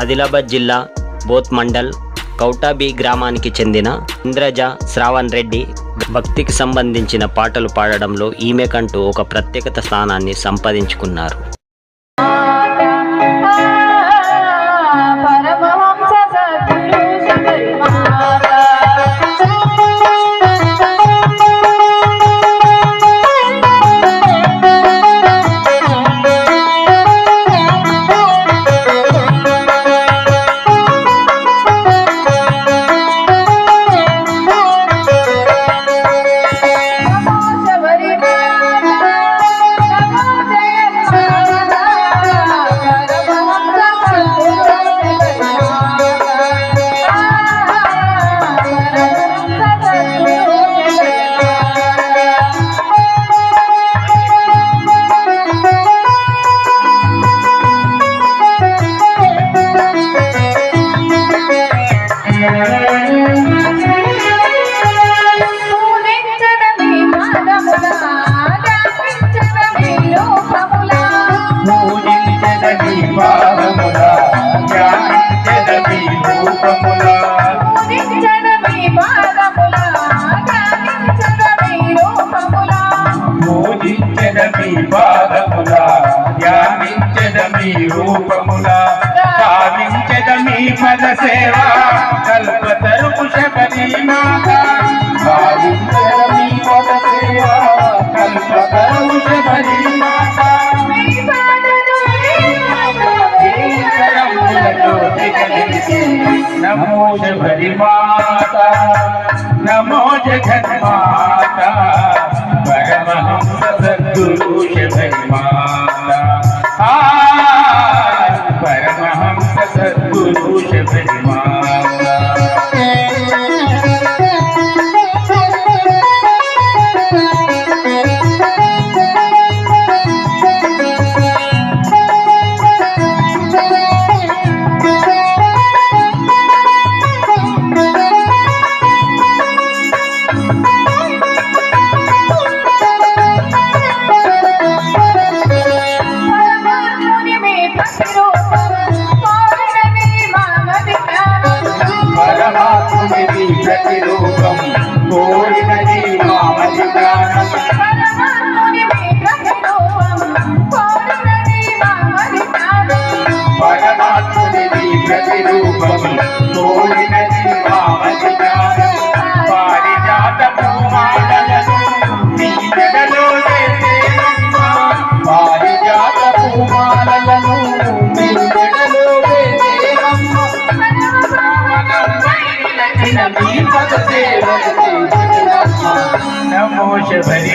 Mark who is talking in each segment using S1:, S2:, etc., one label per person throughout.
S1: ఆదిలాబాద్ జిల్లా బోత్ మండల్ కౌటాబీ గ్రామానికి చెందిన ఇంద్రజ శ్రావణ్ రెడ్డి భక్తికి సంబంధించిన పాటలు పాడడంలో ఈమెకంటూ ఒక ప్రత్యేకత స్థానాన్ని సంపాదించుకున్నారు.
S2: పూజించదగి పాదముల ధ్యానించదమి రూపముల సాధించదమి పద సేవ కల్పతరుపు మాత. పద సేవ నమో శబరి మాత నమో జగన్మాత నచ్చిన మీ పద సేవలు చేసేనమ్మా. నమో శబరి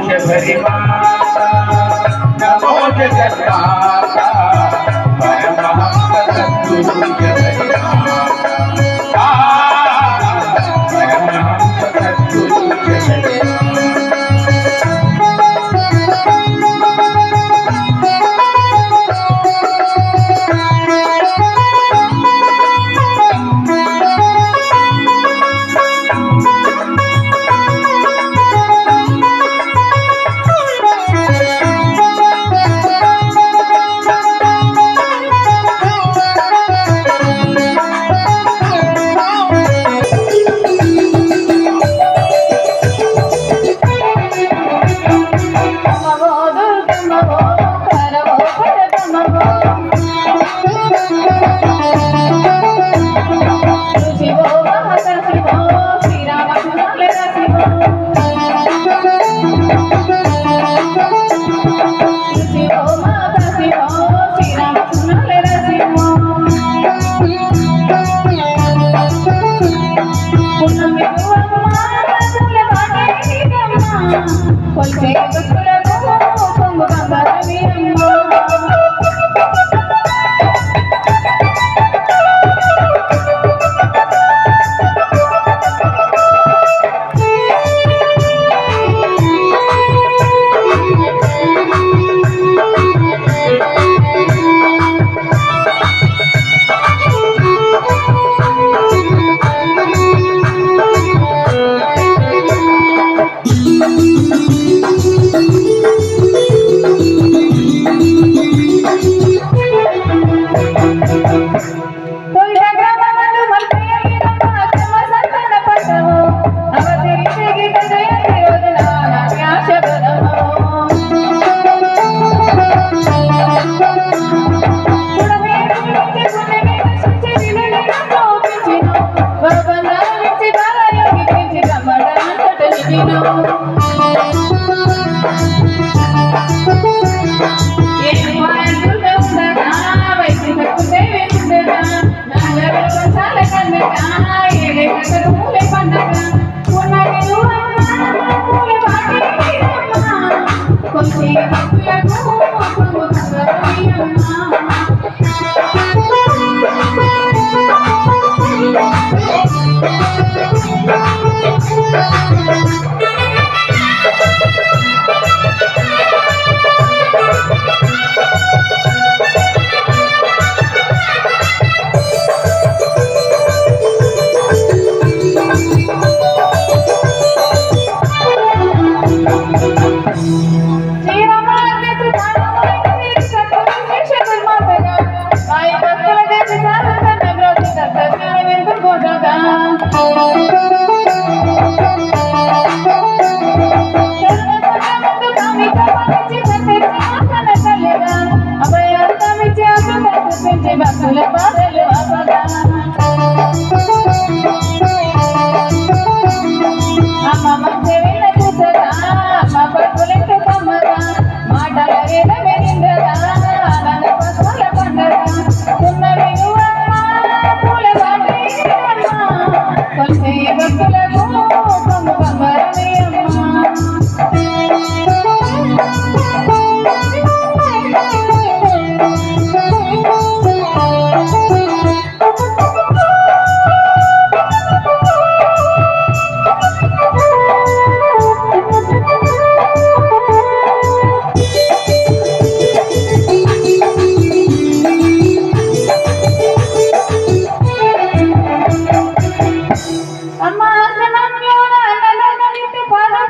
S2: నమో శబరి మాత నమో జగన్మాత పరమహంస సద్గురు
S1: Thank you.